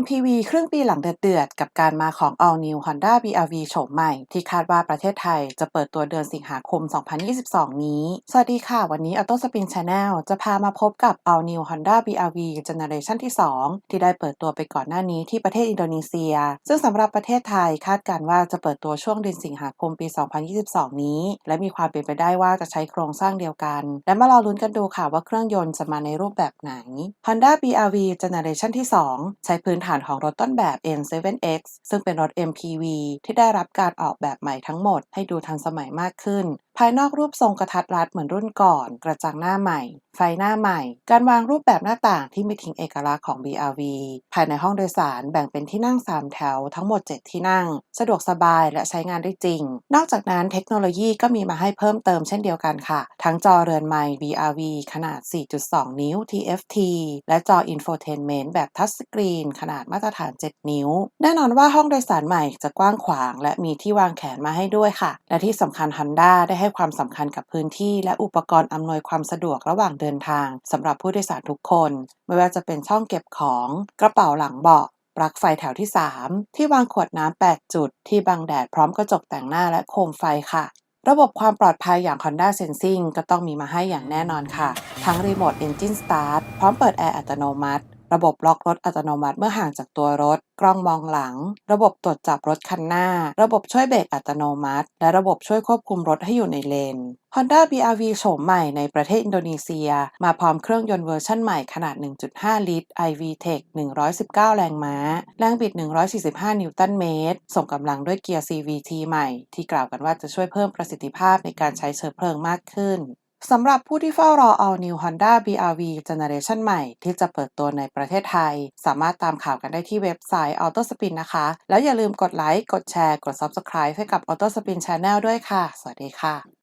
MPV ครึ่งปีหลังเดือดๆกับการมาของ All New Honda BRV โฉมใหม่ ที่คาดว่าประเทศไทยจะเปิดตัวเดือนสิงหาคม 2022 นี้ สวัสดีค่ะ วันนี้ Auto Spin Channel จะพามาพบกับ All New Honda BRV Generation ที่ 2 ที่ได้เปิดตัวไปก่อนหน้านี้ที่ประเทศอินโดนีเซีย ซึ่งสำหรับประเทศไทยคาดการว่าจะเปิดตัวช่วงเดือนสิงหาคมปี 2022 นี้ และมีความเป็นไปได้ว่าจะใช้โครงสร้างเดียวกัน และมารอลุ้นกันดูค่ะว่าเครื่องยนต์จะมาในรูปแบบไหน Honda BRV Generation ที่ 2 ใช้พื้นฐานของรถต้นแบบ N7X ซึ่งเป็นรถ MPV ที่ได้รับการออกแบบใหม่ทั้งหมดให้ดูทันสมัยมากขึ้น ภายนอกรูปทรงกระทัดรัดเหมือนรุ่นก่อน กระจังหน้าใหม่ ไฟหน้าใหม่ การวางรูปแบบหน้าต่างที่ไม่ทิ้งเอกลักษณ์ของ BRV ภายในห้องโดยสารแบ่งเป็นที่นั่ง 3 แถว ทั้งหมด 7 ที่นั่ง สะดวกสบายและใช้งานได้จริง นอกจากนั้นเทคโนโลยีก็มีมาให้เพิ่มเติมเช่นเดียวกันค่ะ ทั้งจอเรือนไมค์ BRV ขนาด 4.2 นิ้ว TFT และจอ Infotainment แบบทัชสกรีนขนาดมาตรฐาน 7 นิ้ว แน่นอนว่าห้องโดยสารใหม่จะกว้างขวาง และมีที่วางแขนมาให้ด้วยค่ะ และที่สำคัญ Honda ได้ให้ความสำคัญกับพื้นที่และอุปกรณ์อำนวยความสะดวกระหว่างเดินทางสำหรับผู้โดยสารทุกคน ไม่ว่าจะเป็นช่องเก็บของ กระเป๋าหลังเบาะปลั๊กไฟแถวที่ 3 ที่วางขวดน้ำ 8 จุด ที่บังแดดพร้อมกระจกแต่งหน้าและโคมไฟค่ะ ระบบความปลอดภัยอย่าง Honda Sensing ก็ต้องมีมาให้อย่างแน่นอนค่ะ ทั้งรีโมท Engine Start พร้อมเปิดแอร์อัตโนมัติ ระบบล็อกรถอัตโนมัติเมื่อห่างจากตัวรถ กล้องมองหลัง ระบบตรวจจับรถคันหน้า ระบบช่วยเบรกอัตโนมัติ และระบบช่วยควบคุมรถให้อยู่ในเลน Honda BRV โฉมใหม่ในประเทศอินโดนีเซีย มาพร้อมเครื่องยนต์เวอร์ชันใหม่ขนาด 1.5 ลิตร iVTEC 119 แรงม้า แรงบิด 145 นิวตันเมตร ส่งกำลังด้วยเกียร์ CVT ใหม่ ที่กล่าวกันว่าจะช่วยเพิ่มประสิทธิภาพในการใช้เชื้อเพลิงมากขึ้น สำหรับผู้ที่เฝ้ารอ All New Honda BRV Generation ใหม่ ที่จะเปิดตัวในประเทศไทย สามารถตามข่าวกันได้ที่เว็บไซต์ Auto Spin นะคะ แล้วอย่าลืมกดไลค์ กดแชร์ กด Subscribe ให้กับ Auto Spin Channel ด้วยค่ะ สวัสดีค่ะ